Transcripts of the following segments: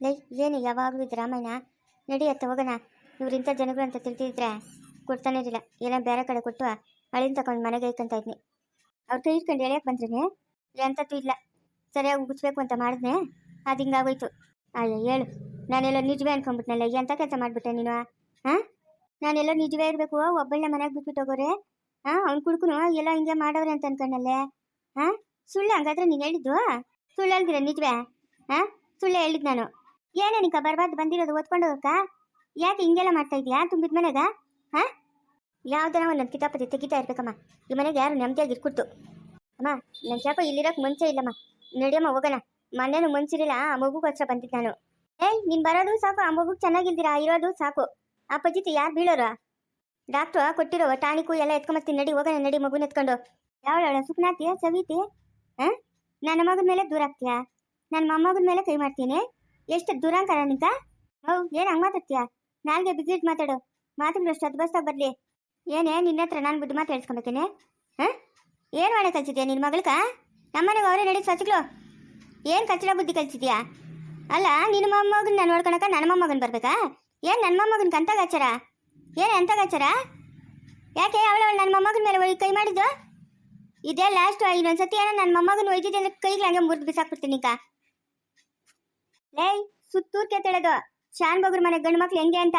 ಲೈ ಏನು ಯಾವಾಗಲೂ ಇದು ರಾಮಾಯಣ ನಡಿ ಹೋಗೋಣ. ಇವ್ರು ಇಂಥ ಜನಗಳು ಅಂತ ತಿಳಿದಿದ್ರೆ ಕೊಡ್ತಾನೆ ಇರಲಿಲ್ಲ. ಏನೋ ಬೇರೆ ಕಡೆ ಕೊಟ್ಟು ಅಳಿನ ತಗೊಂಡು ಮನೆಗೆ ಇಕ್ಕಂತ ಇದ್ನಿ. ಅವ್ರ ಕೈ ಇಟ್ಕೊಂಡು ಎಳೆಯಕ್ಕೆ ಬಂದ್ರೇನೆ? ಎಂತದ್ದು ಇಲ್ಲ. ಸರಿಯಾಗಿ ಉಗಿಸ್ಬೇಕು ಅಂತ ಮಾಡಿದ್ನೆ. ಅದು ಹಿಂಗಾಗೋಯ್ತು. ಅಯ್ಯೋ, ಹೇಳು. ನಾನೆಲ್ಲೋ ನಿಜವೇ ಅನ್ಕೊಂಡ್ಬಿಟ್ನಲ್ಲ ಎಂಥ ಕೆಲಸ ಮಾಡಿಬಿಟ್ಟೆ ನೀನು? ಹಾಂ ನಾನೆಲ್ಲೋ ನಿಜವೇ ಇರಬೇಕು, ಒಬ್ಬಳನ್ನ ಮನೆಗೆ ಬಿಟ್ಬಿಟ್ಟು ಹೋಗೋರೆ? ಹಾಂ ಅವ್ನು ಕುಡ್ಕುನು ಎಲ್ಲ ಹಿಂಗೆ ಮಾಡವ್ರೆ ಅಂತ ಅನ್ಕೊಂಡಲ್ಲೇ? ಹಾಂ ಸುಳ್ಳು ಹಂಗಾದ್ರೆ ನೀನು ಹೇಳಿದ್ದು? ಸುಳ್ಳು ಹೇಳಿದ್ರೆ ನಿಜವೇ? ಹಾಂ ಸುಳ್ಳು ಹೇಳಿದ್ ನಾನು. ಏನೇ ನಿಕ ಬರ್ಬಾರ್ದು ಬಂದಿರೋದು ಓದ್ಕೊಂಡು ಹೋಗಕ್ಕ ಯಾಕೆ ಹಿಂಗೆಲ್ಲ ಮಾಡ್ತಾ ಇದೀಯಾ? ತುಂಬಿದ ಮನೆಗ? ಹಾ? ಯಾವ್ದನ ಒಂದೊಂದು ಕಿತಾಪತಿ ತೆಗಿತಾ ಇರ್ಬೇಕಮ್ಮ. ಈ ಮನೆಗೆ ಯಾರು ನೆಮ್ಮದಿಯಾಗಿ ಇರ್ಕೊಡ್ತು ಅಮ್ಮ ನನ್ನ ಯಾಕೋ ಇಲ್ಲಿರೋಕೆ ಮುಂಚೆ ಇಲ್ಲಮ್ಮ. ನಡಿಯಮ್ಮ, ಹೋಗೋಣ. ಮನೇನು ಮುಂಚಿರಿಲ್ಲ, ಆ ಮಗುಗೋಸ್ಕರ ಬಂದಿದ್ದು ನಾನು. ಏಯ್, ನೀನು ಬರೋದು ಸಾಕು, ಆ ಮಗುಗೆ ಚೆನ್ನಾಗಿಲ್ದಿರಾ? ಇರೋದು ಸಾಕು. ಆ ಪಜಿತಿ ಯಾರು ಬೀಳೋರ? ಡಾಕ್ಟ್ರು ಕೊಟ್ಟಿರೋ ಟಾನಿಕು ಎಲ್ಲ ಎತ್ಕೊಂಬರ್ತೀನಿ, ನಡಿ, ಹೋಗೋಣ, ನಡಿ, ಮಗುನ ಎತ್ಕೊಂಡು. ಯಾವಳ ಸುಖನಾತಿಯಾ ಸವಿತಿ ಹಾಂ? ನನ್ನ ಮಗನ ಮೇಲೆ ದೂರ ಆಗ್ತೀಯಾ ನನ್ನ ಮೊಮ್ಮಗನ ಮೇಲೆ ಕೈ ಮಾಡ್ತೀನಿ? ಎಷ್ಟು ದೂರ ನಿಂತ ಹೌ, ಏನು ಹಂಗೆ ಮಾತಾಡ್ತೀಯ ನಾಲ್ಗೆ ಬಿಗಿಟ್ ಮಾತಾಡು. ಮಾತುಗಳು ಅಷ್ಟು ಅದ್ಬಸ್ತಾಗ ಬರಲಿ. ಏನೇ, ನಿನ್ನ ಹತ್ರ ನಾನು ಬುದ್ಧಿ ಮಾತು ಹೇಳ್ಸ್ಕೊಂಬತ್ತೀನಿ ಹಾಂ? ಏನು ಮಾಡೋ ಕಲ್ಸಿದ್ಯಾ ನಿನ್ನ ಮಗಳ್ಕ? ನಮ್ಮನೆಗೆ ಅವರೇ ನಡಿ ಸಚಿಗಳು ಏನು ಕಚ್ಚಡ ಬುದ್ಧಿ ಕಲ್ಸಿದ್ಯಾ? ಅಲ್ಲ ನಿನ್ನ ಮೊಮ್ಮಗನ ನಾನು ನೋಡ್ಕೊಳಕ ನನ್ನ ಮೊಮ್ಮಗನ್ ಬರ್ಬೇಕಾ? ಏನು ನನ್ನ ಮೊಮ್ಮಗನ ಅಂತ ಗಾಚಾರ ಏನು ಅಂತ ಗಾಚಾರ ಯಾಕೆ ಅವಳವಳು ನನ್ನ ಮೊಮ್ಮಗನ ಮೇಲೆ ಒಳಗೆ ಕೈ ಮಾಡಿದ್ದು? ಇದೇ ಲಾಸ್ಟ್ ಇನ್ನೊಂದ್ಸತಿ ಏನೋ ನನ್ನ ಮೊಮ್ಮಗನ ಒಯ್ದಿದ್ದೆ ಅಂದ್ರೆ ಕೈಗೆ ಹಂಗೆ ಮುರಿದು ಬಿಸಾಕ್ಬಿಡ್ತೀನಿ ಕಾ ಲೇಯ್ ಸುತ್ತೂರ್ಕೆ ತೆಳೆದು. ಶಾನ್ ಬಗ್ರ ಮನೆ ಗಂಡು ಮಕ್ಳು ಹೆಂಗೆ ಅಂತ.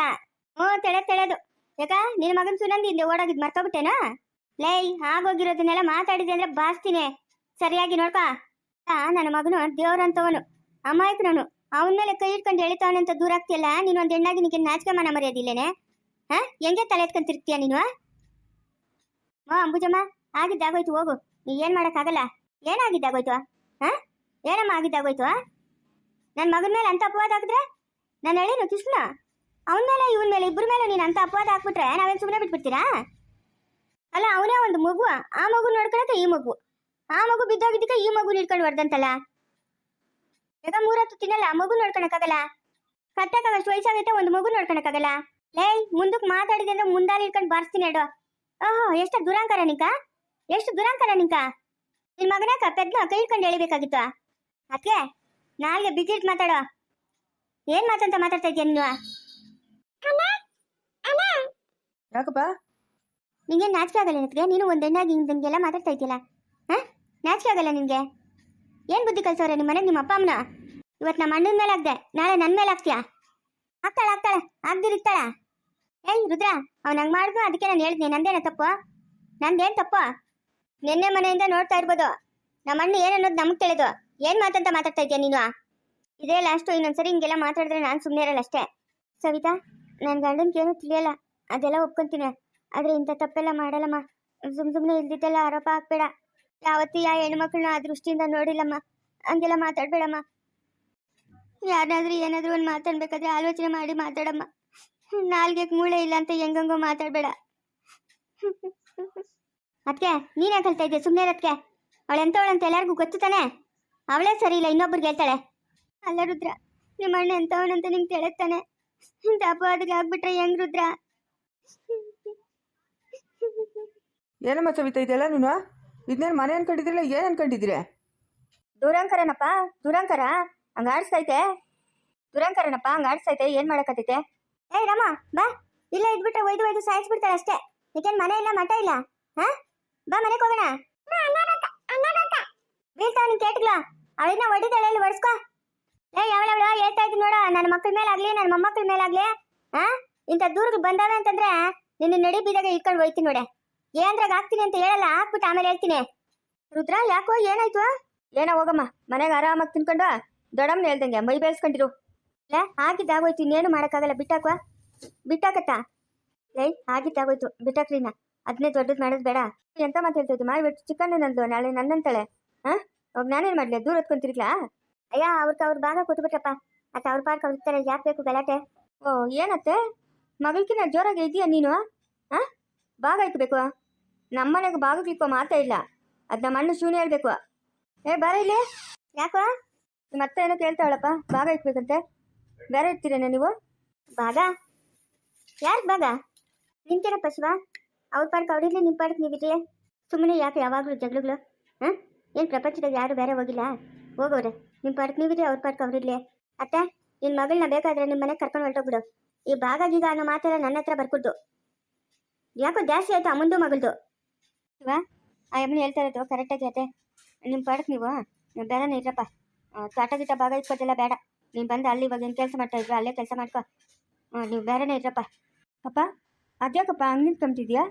ಹ್ಞೂ ತೆಳೆ ತೆಳೆದು. ಯಾಕ ನಿನ್ನ ಮಗನ ಸುನಂದಿ ಇಲ್ಲಿ ಓಡೋಗಿದ್ ಮರ್ಕೋಬಿಟ್ಟೇನಾ ಲೇಯ್ ಆಗೋಗಿರೋದನ್ನೆಲ್ಲ ಮಾತಾಡಿದೆ ಅಂದ್ರೆ ಬಾಸ್ತೀನಿ. ಸರಿಯಾಗಿ ನೋಡ್ಕ. ನನ್ನ ಮಗನು ದೇವ್ರಂತವನು. ಅಮಾಯಕನವನು. ಅವನ ಮೇಲೆ ಕೈ ಇಟ್ಕೊಂಡು ಎಳಿತಾವನೆ ಅಂತ ದೂರ ಆಗ್ತಿಯಲ್ಲ? ನೀನು ಒಂದ್ ಹೆಣ್ಣಾಗಿ ನಿನಗೆ ನಾಚಿಕೆ ಮನ ಮರ್ಯಾದಿಲ್ಲೇನೆ? ಹಾ, ಹೆಂಗೆ ತಲೆ ಎತ್ಕೊಂತಿರ್ತೀಯ ನೀನು? ಹಾ, ಅಂಬುಜಮ್ಮ, ಆಗಿದ್ದಾಗೋಯ್ತು, ಹೋಗು. ನೀ ಏನ್ ಮಾಡಕ್ಕಾಗಲ್ಲ? ಏನಾಗಿದ್ದಾಗೋಯ್ತು? ಹಾ? ಏನಮ್ಮ ಆಗಿದ್ದಾಗೋಯ್ತು? ನನ್ನ ಮಗನ ಮೇಲೆ ಅಂತ ಅಪವಾದ ಹಾಕಿದ್ರೆ? ನಾನು ಹೇಳಿನ ಕೃಷ್ಣ ಅವನ ಮೇಲೆ, ಇವನ ಮೇಲೆ ಇಬ್ಬರ ಮೇಲೆ ನೀನು ಅಂತ ಅಪವಾದ ಹಾಕ್ಬಿಟ್ರೆ ನಾವೇನು ಸುಮ್ಮನೆ ಬಿಟ್ಬಿಡ್ತೀರಾ? ಅಲ್ಲ, ಅವನೇ ಒಂದು ಮಗು. ಆ ಮಗು ನೋಡ್ಕೊಳಕ್ಕೆ ಈ ಮಗು. ಆ ಮಗು ಬಿದ್ದೋಗಿದ್ದಕ್ಕೆ ಈ ಮಗು ಹಿಡ್ಕೊಂಡು ಹೊಡೆದಂತಲ್ಲ? ಈಗ ಮೂರತ್ತು ತಿನ್ನಲ್ಲ, ಆ ಮಗು ನೋಡ್ಕೊಳಕ್ಕಾಗಲ್ಲ? ಕಟ್ಟಕ್ಕಾಗಷ್ಟು ವಯಸ್ಸಾಗೈತೆ, ಒಂದು ಮಗು ನೋಡ್ಕೊಳಕ್ಕಾಗಲ್ಲ? ಲೇಯ್ ಮುಂದಕ್ಕೆ ಮಾತಾಡಿದೆ ಅಂದ್ರೆ ಮುಂದಾಲಿ ಇಟ್ಕೊಂಡು ಬಾರಿಸ್ತೀನಿ ಹೇಳು. ಓಹೋ, ಎಷ್ಟು ದುರಾಂಕರ ನಿಂಕ? ಎಷ್ಟು ದುರಾಂಕರ ನಿಂಕ? ನಿನ್ ಮಗನಾಕ ಕಪ್ಪೆದ್ನ ಕೈ ಇಟ್ಕೊಂಡು ಎಳಿಬೇಕಾಗಿತ್ತು ಅದಕ್ಕೆ ನಾಲ್ಗೆ ಬಿಜಿಟ್ ಮಾತಾಡೋ ಏನ್ ಮಾತಂತ ಮಾತಾಡ್ತಾ ಇದೀಯ ನೀನು? ಯಾಕಪ್ಪ? ನಿಂಗೆ ನಾಚಿಕೆ ಆಗಲ್ಲ ನಿನಗೆ? ನೀನು ಒಂದೆಣ್ಣಾಗಿ ಹಿಂಗೆಲ್ಲ ಮಾತಾಡ್ತಾ ಇದೆಯಲ್ಲ ಹಾ? ನಾಚಿಕೆ ಆಗಲ್ಲ ನಿನಗೆ ಏನ್ ಬುದ್ಧಿ ಕಲ್ಸವ್ರೆ ನಿಮ್ಮ ಮನೆಗೆ ನಿಮ್ಮ ಅಪ್ಪ ಅಮ್ಮನ? ಇವತ್ತು ನಮ್ಮ ಅಣ್ಣನ ಮೇಲೆ ಆಗ್ದೆ. ನಾಳೆ ನನ್ನ ಮೇಲೆ ಆಗ್ತೀಯಾ? ಆಗ್ತಾಳೆ ಆಗ್ತಾಳೆ. ಆಗ್ದಿರ್ತಾಳ ಏಯ್ ರುದ್ರ ಅವ್ನು ಹಂಗೆ ಮಾಡಿದ್ರು ಅದಕ್ಕೆ ನಾನು ಹೇಳಿದ್ನಿ ನಂದೇನ ತಪ್ಪು? ನಂದೇನು ತಪ್ಪು? ನಿನ್ನೆ ಮನೆಯಿಂದ ನೋಡ್ತಾ ಇರ್ಬೋದು. ನಮ್ಮ ಅಣ್ಣ ಏನನ್ನೋದು ನಮಗೆ ತಿಳಿದು. ಏನು ಮಾತಂತ ಮಾತಾಡ್ತಾ ಇದೀಯ ನೀನು? ಇದೇ ಲಾಸ್ಟು ಇನ್ನೊಂದ್ಸರಿ ಹಿಂಗೆಲ್ಲ ಮಾತಾಡಿದ್ರೆ ನಾನು ಸುಮ್ಮನೆ ಇರಲ್ಲ ಅಷ್ಟೇ. ಸವಿತಾ ನನ್ನ ಗಂಡನ್ಗೇನು ತಿಳಿಯಲ್ಲ. ಅದೆಲ್ಲ ಒಪ್ಕೊಂತೀನಿ. ಆದ್ರೆ ಇಂಥ ತಪ್ಪೆಲ್ಲ ಮಾಡಲ್ಲಮ್ಮ. ಸುಮ್ ಸುಮ್ಮನೆ ಇಲ್ದಿದ್ದೆಲ್ಲ ಆರೋಪ ಹಾಕ್ಬೇಡ. ಯಾವತ್ತೂ ಯಾ ಹೆಣ್ಮಕ್ಳನ್ನ ಆ ದೃಷ್ಟಿಯಿಂದ ನೋಡಿಲ್ಲಮ್ಮ. ಹಂಗೆಲ್ಲ ಮಾತಾಡ್ಬೇಡಮ್ಮ. ಯಾರನ್ನಾದ್ರೂ ಏನಾದ್ರೂ ಒಂದು ಮಾತಾಡ್ಬೇಕಾದ್ರೆ ಆಲೋಚನೆ ಮಾಡಿ ಮಾತಾಡಮ್ಮ. ನಾಲ್ಗೆ ಮೂಳೆ ಇಲ್ಲ ಅಂತ ಹೆಂಗಂಗೋ ಮಾತಾಡ್ಬೇಡ. ಅದಕ್ಕೆ ನೀನೇ ಕಲ್ತಾ ಇದ್ದೆ ಸುಮ್ಮನೆ ಇರೋದಕ್ಕೆ ಅವಳು ಎಂಥವಳಂತ ಎಲ್ಲರಿಗೂ ಗೊತ್ತು ತಾನೆ? ಅವಳೇ ಸರಿ ಇಲ್ಲ ಇನ್ನೊಬ್ರಿಗೆ ಹೇಳ್ತಾಳೆ ಅಲ್ಲ ರುದ್ರ ನಿಮ್ಮ ಅಣ್ಣ ಎಂಥವನಂತ ನಿಂಗೆ ತಿಳಿತಾನೆ ಇಂಥ ಅಪವಾದಕ್ಕೆ ಆಗ್ಬಿಟ್ರೆ ಹೆಂಗ್ ರುದ್ರ? ಏನಮ್ಮ ಸವಿತಾ ಇದೆಲ್ಲ ನೀನು? ಇದನ್ನೇನು ಮನೆ ಅನ್ಕೊಂಡಿದ್ರಲ್ಲ ಏನು ಅನ್ಕೊಂಡಿದ್ದೀರಿ? ದುರಂಕರನಪ್ಪ ದುರಂಕರ ಹಂಗ ಆಡಿಸ್ತೈತೆ ದುರಂಕರನಪ್ಪ ಹಂಗ ಆಡಿಸ್ತೈತೆ ಏನ್ ಮಾಡಕತ್ತೈತೆ? ಏ ರಮ ಬಾ. ಇಲ್ಲ ಇದ್ಬಿಟ್ರೆ ಒಯ್ದು ಒಯ್ದು ಸಾಯಿಸ್ಬಿಡ್ತಾಳೆ ಅಷ್ಟೇ. ಈಗೇನ್ ಮನೆ ಇಲ್ಲ ಮಠ ಇಲ್ಲ? ಹಾ? ಬಾ ಮನೆಗೆ ಹೋಗೋಣ. ಬೀಳ್ತಾವ ನಿನ್ ಕೇಟ್ಗ್ಲ? ಅವಳಿನ ಹೊಡಿತಾಳೆ ಇಲ್ಲಿ ಹೊಡ್ಸ್ಕೊ ಏ ಯಾವಳವಳ ಹೇಳ್ತಾ ಇದ್ದೀನಿ ನೋಡ, ನನ್ನ ಮಕ್ಕಳ ಮೇಲಾಗ್ಲಿ ನನ್ನ ಮೊಮ್ಮಕ್ಕಳ ಮೇಲಾಗ್ಲಿ ಹಾ ಇಂಥ ದೂರಕ್ಕೆ ಬಂದಾವೆ ಅಂತಂದ್ರೆ ನಿನ್ನ ನಡಿ ಬೀದಾಗ ಇಟ್ಕೊಂಡು ಹೋಯ್ತೀನಿ ನೋಡೆ. ಏನ್ರಾಗ ಹಾಕ್ತೀನಿ ಅಂತ ಹೇಳಲ್ಲ, ಹಾಕ್ಬಿಟ್ಟು ಆಮೇಲೆ ಹೇಳ್ತೀನಿ. ರುದ್ರ, ಯಾಕೋ ಏನಾಯ್ತು? ಏನೋ ಹೋಗಮ್ಮ, ಮನೆಗೆ ಆರಾಮಾಗಿ ತಿನ್ಕೊಂಡು ದೊಡಮ್ಮನ ಹೇಳ್ದಂಗೆ, ಮೈ ಬೇಯಿಸ್ಕೊಂಡಿರು ಲೇ ಆಗಿದ್ದಾಗೋಯ್ತು ಇನ್ನೇನು ಮಾಡೋಕ್ಕಾಗಲ್ಲ, ಬಿಟ್ಟಾಕುವ? ಬಿಟ್ಟಾಕತ್ತ? ಲೈ ಆಗಿದ್ದಾಗೋಯ್ತು ಬಿಟ್ಟಾಕ್ರಿನ ಅದನ್ನೇ ದೊಡ್ಡದು ಮಾಡೋದು ಬೇಡ. ಎಂತ ಮಾತು ಹೇಳ್ತಾ ಮಾಡಿಬಿಟ್ಟು ಚಿಕನ್ ನಂದು ನಾಳೆ ನನ್ನಂತಾಳೆ ಹಾ ಅವಾಗ ನಾನೇನು ಮಾಡಲಿ? ದೂರ ಹೊತ್ಕೊಂತಿರ್ಲಾ ಅಯ್ಯ ಅವ್ರಿಗೆ ಅವ್ರ ಭಾಗ ಕೊಟ್ಬಿಟ್ಟಪ್ಪ ಅತ್ತ ಅವ್ರ ಪಾರ್ಕ್ ಅವ್ರ ಯಾಕೆ ಬೇಕು ಗಲಾಟೆ? ಓ, ಏನತ್ತೆ? ಮಗಳ್ಕಿನ ಜೋರಾಗಿ ಇದೀಯಾ ನೀನು? ಹಾ ಭಾಗ ಇಕ್ಬೇಕು ನಮ್ಮನೆಗೆ ಭಾಗಕ್ಕಿಕ್ಕೋ ಮಾತೇ ಇಲ್ಲ. ಅದ್ ನಮ್ಮ ಅಣ್ಣ ಶೂನ್ಯ ಹೇಳ್ಬೇಕು. ಏ, ಬಾರ ಇಲ್ಲಿ. ಯಾಕೋ? ನಿಮ್ಮ ಏನೋ ಕೇಳ್ತಾವಳಪ್ಪ. ಭಾಗ ಇಕ್ಬೇಕಂತೆ ಬೇರೆ ಇರ್ತೀರೇನ ನೀವು? ಭಾಗ? ಯಾರು ಭಾಗ? ನಿಂತೇನಪ್ಪ ಶಿವ? ಅವ್ರ ಪಾರ್ಕ್ ಅವ್ರಿರ್ಲಿ ನಿಮ್ಮ ಪಾರ್ಕ್ ನೀವಿರ್ಲಿ. ಸುಮ್ಮನೆ ಯಾಕೆ ಯಾವಾಗಲೂ ಜಗಳಗಳು? ಹಾಂ ಏನು ಪ್ರಪಂಚದಾಗ ಯಾರು ಬೇರೆ ಹೋಗಿಲ್ಲ? ಹೋಗೋರೆ ನಿಮ್ಮ ಪಾರ್ಕ್ ನೀವಿರಿ ಅವ್ರ ಪಾರ್ಕ್ ಅವ್ರಿರ್ಲಿ ಅತ್ತೆ ನಿನ್ನ ಮಗಳನ್ನ ಬೇಕಾದ್ರೆ ನಿಮ್ಮ ಮನೆಗೆ ಕರ್ಕೊಂಡು ಹೊರಟೋಗ್ಬಿಡು. ಈ ಭಾಗ ಗೀಗ ಅನ್ನೋ ಮಾತೆಲ್ಲ ನನ್ನ ಹತ್ರ ಬರ್ಕೊಡ್ದು. ಯಾಕೋ ಜಾಸ್ತಿ ಆಯ್ತು ಅಮ್ಮಂದು ಮಗಳದು? ಇವ ಆ ಅಮ್ಮನ ಹೇಳ್ತಾ ಇರೋದು ಕರೆಕ್ಟಾಗಿ ಅತ್ತೆ ನಿಮ್ಮ ಪಾರ್ಕ್ ನೀವು ನೀವು ಬೇರೆನೇ ಇರಪ್ಪ. ತೋಟ ಗೀಟ ಭಾಗ ಇಟ್ಕೋದೆಲ್ಲ ಬೇಡ. ನೀನು ಬಂದು ಅಲ್ಲಿ ಇವಾಗ ಏನು ಕೆಲಸ ಮಾಡ್ತಾ ಇದ್ರು ಅಲ್ಲೇ ಕೆಲಸ ಮಾಡ್ಕೋ. ಹಾಂ ನೀವು ಬೇರೆನೇ ಇರಪ್ಪ. ಅಪ್ಪ ಅದ್ಯಾಕಪ್ಪ ಹಂಗೆ ನಿಂತ್ಕೊಂತಿದ್ಯಾ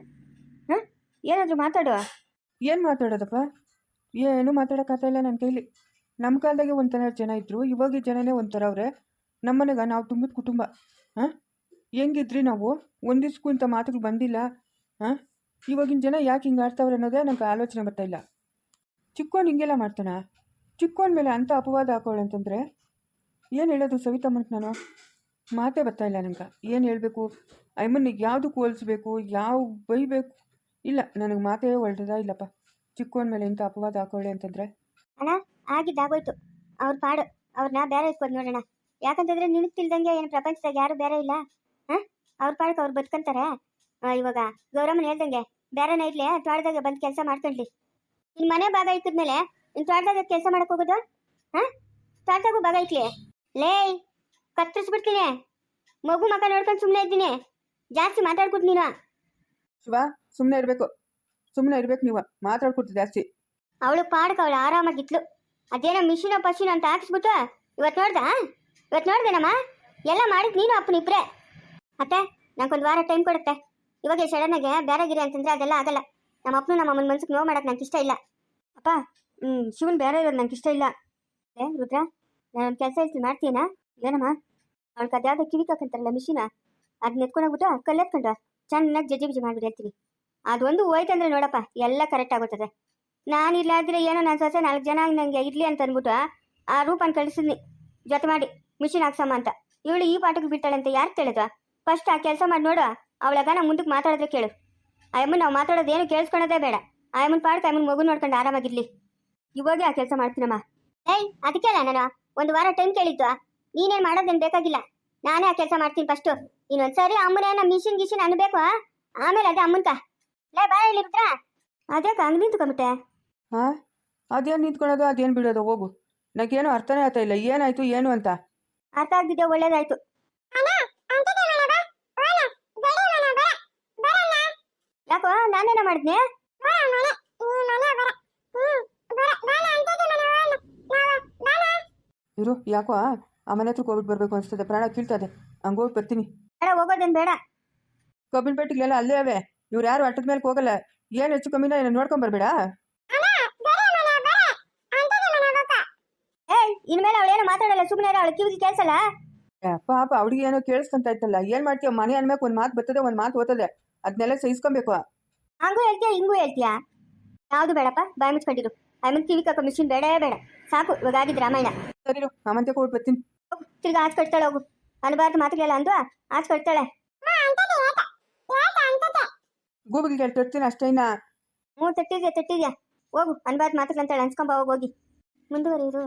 ಹಾಂ? ಏನಾದರೂ ಮಾತಾಡುವ? ಏನು ಮಾತಾಡೋದಪ್ಪ? ಏನು ಮಾತಾಡೋಕ್ಕಾಗ್ತಾಯಿಲ್ಲ ನನ್ನ ಕೈಲಿ. ನಮ್ಮ ಕಾಲದಾಗೆ ಒಂಥರ ಜನ ಇದ್ದರು ಇವಾಗ ಜನನೇ ಒಂಥರ ಅವ್ರೆ ನಮ್ಮನೆಗೆ ನಾವು ತುಂಬಿದ ಕುಟುಂಬ, ಹಾಂ? ಹೆಂಗಿದ್ರಿ ನಾವು? ಒಂದಿಸ್ಕು ಇಂಥ ಮಾತುಗಳು ಬಂದಿಲ್ಲ, ಹಾಂ? ಇವಾಗಿನ ಜನ ಯಾಕೆ ಹಿಂಗೆ ಆಡ್ತಾವ್ರೆ ಅನ್ನೋದೇ ನಂಗೆ ಆಲೋಚನೆ ಬರ್ತಾ ಇಲ್ಲ. ಚಿಕ್ಕೋನ್ ಹಿಂಗೆಲ್ಲ ಮಾಡ್ತಾನ? ಚಿಕ್ಕೋನ್ ಮೇಲೆ ಅಂಥ ಅಪವಾದ ಹಾಕೋಳು ಅಂತಂದರೆ? ಏನು ಹೇಳೋದು ಸವಿತಮ್ಮಂತ ನಾನು? ಮಾತೇ ಬರ್ತಾ ಇಲ್ಲ ನಂಗೆ. ಏನು ಹೇಳಬೇಕು? ಐಮನ್ನಿಗೆ ಯಾವುದಕ್ಕೆ ಹೋಲಿಸ್ಬೇಕು? ಯಾವ ಬೈಬೇಕು? ಇಲ್ಲ, ನನಗೆ ಮಾತೇ ಹೊರಟದ ಇಲ್ಲಪ್ಪ. ಚಿಕ್ಕೋನ್ ಮೇಲೆ ಇಂಥ ಅಪವಾದ ಹಾಕೊಳ್ಳಿ ಅಂತಂದ್ರೆ? ಅಣ್ಣ ಆಗಿದ್ದಾಗೋಯ್ತು ಅವ್ರ ಪಾಡು. ಅವ್ರನ್ನ ಬೇರೆ ಇಟ್ಕೊಂಡು ನೋಡೋಣ. ಯಾಕಂತಂದ್ರೆ ನಿನಗೆ ತಿಳ್ದಂಗೆ ಏನು ಪ್ರಪಂಚದಾಗ ಯಾರು ಬೇರೆ ಇಲ್ಲ? ಹಾಂ? ಅವ್ರ ಪಾಡಕ್ಕೆ ಅವ್ರು ಬದುಕಂತಾರೆ? ಇವಾಗ ಗೌರಮ್ಮನ ಹೇಳ್ದಂಗೆ ಬೇರೆನ ಇರ್ಲಿ ತೋಟದಾಗ ಬಂದು ಕೆಲಸ ಮಾಡ್ಕೊಂಡ್ಲಿ. ನಿನ್ನ ಮನೆ ಭಾಗ ಇಕ್ಕಿದ್ಮೇಲೆ ನಿನ್ನ ತೋಟದಾಗ ಕೆಲಸ ಮಾಡಕ್ ಹೋಗೋದು? ಹಾಂ? ತೋಟದಾಗೂ ಭಾಗ ಇಕ್ಲಿ? ಲೇ ಕತ್ತರಿಸ್ಬಿಡ್ತೀನಿ. ಮಗು ಮಕ್ಕ ನೋಡ್ಕೊಂಡು ಸುಮ್ಮನೆ ಇದ್ದೀನಿ. ಜಾಸ್ತಿ ಮಾತಾಡ್ಬಿಟ್ಟು ನೀನು. ಶಿವ ಸುಮ್ಮನೆ ಇರಬೇಕು. ಸುಮ್ಮನೆ ಇರ್ಬೇಕು ನೀವು. ಮಾತಾಡ್ಕೊಡ್ತು ಜಾಸ್ತಿ. ಅವಳು ಪಾಡ್ಕ ಅವಳು ಆರಾಮಾಗಿತ್ಲು ಅದೇನೋ ಮಿಷಿನೋ ಪಶಿನೋ ಅಂತ ಹಾಕಿಸ್ಬಿಟ್ಟು ಇವತ್ತು ನೋಡ್ದ? ಇವತ್ತು ನೋಡ್ದೇನಮ್ಮ? ಎಲ್ಲ ಮಾಡಿದ್ ನೀನು ಅಪ್ಪನ ಇಬ್ರೆ. ಅತ್ತೆ, ನಂಗೊಂದು ವಾರ ಟೈಮ್ ಕೊಡುತ್ತೆ. ಇವಾಗ ಸಡನ್ನಾಗೆ ಬೇರೆ ಗಿರಿ ಅಂತಂದ್ರೆ ಅದೆಲ್ಲ ಆಗಲ್ಲ. ನಮ್ಮ ಅಪ್ಪನು ನಮ್ಮ ಅಮ್ಮನ ಮನ್ಸಿಗೆ ನೋವು ಮಾಡಕ್ಕೆ ನಂಗೆ ಇಷ್ಟ ಇಲ್ಲ. ಅಪ್ಪ, ಹ್ಮ್, ಶಿವನ್ ಬೇರೆ ಇರೋದು ನಂಗೆ ಇಷ್ಟ ಇಲ್ಲ. ಏ, ರುದ್ರ, ನಾನು ಕೆಲಸ ಹೇಳ್ತೀನಿ ಮಾಡ್ತೀನಾ ಏನಮ್ಮ? ಅವ್ಳಿಗೆ ಅದ್ಯಾವುದೋ ಕಿವಿ ಕಾಕಂತಾರಲ್ಲ ಮಿಷಿನ. ಅದನ್ನ ಎತ್ಕೊಂಡೋಗ್ಬಿಟ್ಟು ಕಲ್ಲೆತ್ಕೊಂಡ ಚೆನ್ನಾಗಿ ಜಜ್ಜಿ ಬಿಜಿ ಮಾಡ್ಬಿಡಿ ಹೇಳ್ತೀನಿ. ಅದೊಂದು ಹೋಯ್ತಂದ್ರೆ ನೋಡಪ್ಪ, ಎಲ್ಲ ಕರೆಕ್ಟ್ ಆಗುತ್ತದೆ. ನಾನು ಇಲ್ಲಾದ್ರೆ ಏನೋ ನನ್ನ ಸೊಸೆ ನಾಲ್ಕು ಜನ ನಂಗೆ ಇರ್ಲಿ ಅಂತ ಅಂದ್ಬಿಟ್ಟು ಆ ರೂಪನ್ ಕಳಿಸಿದ್ನಿ. ಜೊತೆ ಮಾಡಿ, ಮಿಷಿನ್ ಹಾಕ್ಸಮ್ಮ ಅಂತ. ಇವಳು ಈ ಪಾಠಕ್ಕೆ ಬಿಟ್ಟಾಳೆ ಅಂತ ಯಾರು ಕೇಳಿದ್ವ? ಫಸ್ಟ್ ಆ ಕೆಲಸ ಮಾಡಿ ನೋಡು ಅವಳಾಗ ನಾ ಮುಂದಕ್ಕೆ ಮಾತಾಡಿದ್ರೆ ಕೇಳು. ಆ ಅಮ್ಮನ್ ನಾವು ಮಾತಾಡೋದು ಏನು ಕೇಳಿಸ್ಕೊಳ್ಳೋದೇ ಬೇಡ. ಆ ಅಮ್ಮನ ಪಾಡಕ್ಕೆ ಅಮ್ಮನ ಮಗು ನೋಡ್ಕೊಂಡು ಆರಾಮಾಗಿರ್ಲಿ. ಇವಾಗೆ ಆ ಕೆಲಸ ಮಾಡ್ತೀನಮ್ಮ. ಏಯ್ ಅದಕ್ಕೆಲ್ಲ ನಾನು. ಒಂದು ವಾರ ಟೈಮ್ ಕೇಳಿದ್ದು ನೀನೇನು ಮಾಡೋದೇನು ಬೇಕಾಗಿಲ್ಲ. ನಾನೇ ಆ ಕೆಲಸ ಮಾಡ್ತೀನಿ ಫಸ್ಟು ಇನ್ನೊಂದ್ಸರಿ ಅಮ್ಮನೇನ ಮಿಷಿನ್ ಗಿಷಿನ್ ಅನ್ಬೇಕು ಆಮೇಲೆ ಅದೇ ಅಮ್ಮನ್ಕ. ಲೇ ಬಾ ಇಲ್ಲಿ ರುದ್ರ. ಅದ್ಯಾಕೆ ಹಂಗೆ ನಿಂತ್ಕೊಂಬಿಟ್ಟೆ ಹಾಂ? ಅದೇನು ನಿಂತ್ಕೊಳ್ಳೋದು ಅದೇನು ಬಿಡೋದು ಹೋಗು. ನನಗೇನು ಅರ್ಥನೇ ಆಗ್ತಾ ಇಲ್ಲ. ಏನಾಯ್ತು ಏನು ಅಂತ? ಅರ್ಥ ಆಗ್ತಿದ್ದೆ ಒಳ್ಳೇದಾಯ್ತು. ಯಾಕೋ ನಾನೇನ ಮಾಡಿದ್ನೆ? ಇರು ಯಾಕೋ ಆ ಮನೆ ಹತ್ರಕ್ಕೆ ಹೋಗ್ಬಿಟ್ಟು ಬರಬೇಕು ಅನಿಸ್ತದೆ. ಪ್ರಾಣ ಕೀಳ್ತದೆ ಹಂಗೆ ಹೋಗಿ ಬರ್ತೀನಿ. ಬೇಡ ಹೋಗೋದೇನ್ ಬೇಡ. ಕಬ್ಬಿನ ಪೆಟ್ಟಿಗೆಲ್ಲ ಅಲ್ಲೇ ಅವೆ. ಇವ್ರು ಯಾರು ಅಟ್ಟದ ಮೇಲೆ ಹೋಗಲ್ಲ. ಏನ್ ಹೆಚ್ಚು ಕಮ್ಮಿನ ಏನು ನೋಡ್ಕೊಂಬರ್ಬೇಡ ಏಯ್ ಇನ್ಮೇಲೆ ಅವಳೇನು ಮಾತಾಡಲ್ಲ ಸುಮ್ಮನೆ ಅವಳ ಕಿವಿಗೆ ಕೇಳಿಸಲ್ಲ? ಪಾಪ ಅವ್ಳಿಗೆ ಏನೋ ಕೇಳಿಸ್ಕೊಂತ ಇತ್ತಲ್ಲ ಏನ್ ಮಾಡ್ತೀಯ ಮನೆ ಅನ್ಬೇಕು ಒಂದ್ ಮಾತು ಬರ್ತದೆ ಒಂದ್ ಮಾತು ಓದ್ತದೆ ಅದನ್ನೆಲ್ಲ ಸಹಿಸ್ಕೊಬೇಕು. ಹಂಗೂ ಹೇಳ್ತೀಯ ಹಿಂಗೂ ಹೇಳ್ತೀಯ? ಯಾವ್ದು ಬೇಡಪ್ಪ ಬಾಯ್ ಮುಚ್ಕೊಂಡಿರು. ಆಮೇಲೆ ಕಿವಿ ಕಾಕೋ ಮಿಷಿನ್ ಬೇಡೇ ಬೇಡ. ಸಾಕು ಇವಾಗ ಆಗಿದ್ ರಾಮಾಯಣ. ಸರಿ ಅಮ್ಮಂತೆ ಹೋಗಿ ಬರ್ತೀನಿ. ತಿರ್ಗಿ ಆಚೆ ಕಟ್ತಾಳೆ ಹೋಗು. ಅನ್ಬಾರ್ದು ಮಾತುಗಳೆಲ್ಲ ಅಂದ್ವಾ? ಆಚ್ ಕಟ್ತಾಳೆ. ಗೂಬಿಗೆ ಕೇಳಿ ತರ್ತೀನಿ ಅಷ್ಟೇ ಇನ್ನ ಹ್ಞೂ ತಟ್ಟಿದ್ಯಾ ತಟ್ಟಿದ್ಯಾ. ಹೋಗು ಅನ್ಬಾರ್ದು ಹೇಳಿ ಅನ್ಸ್ಕೊಂಬ ಹೋಗಿ. ಮುಂದುವರಿಯಿರು.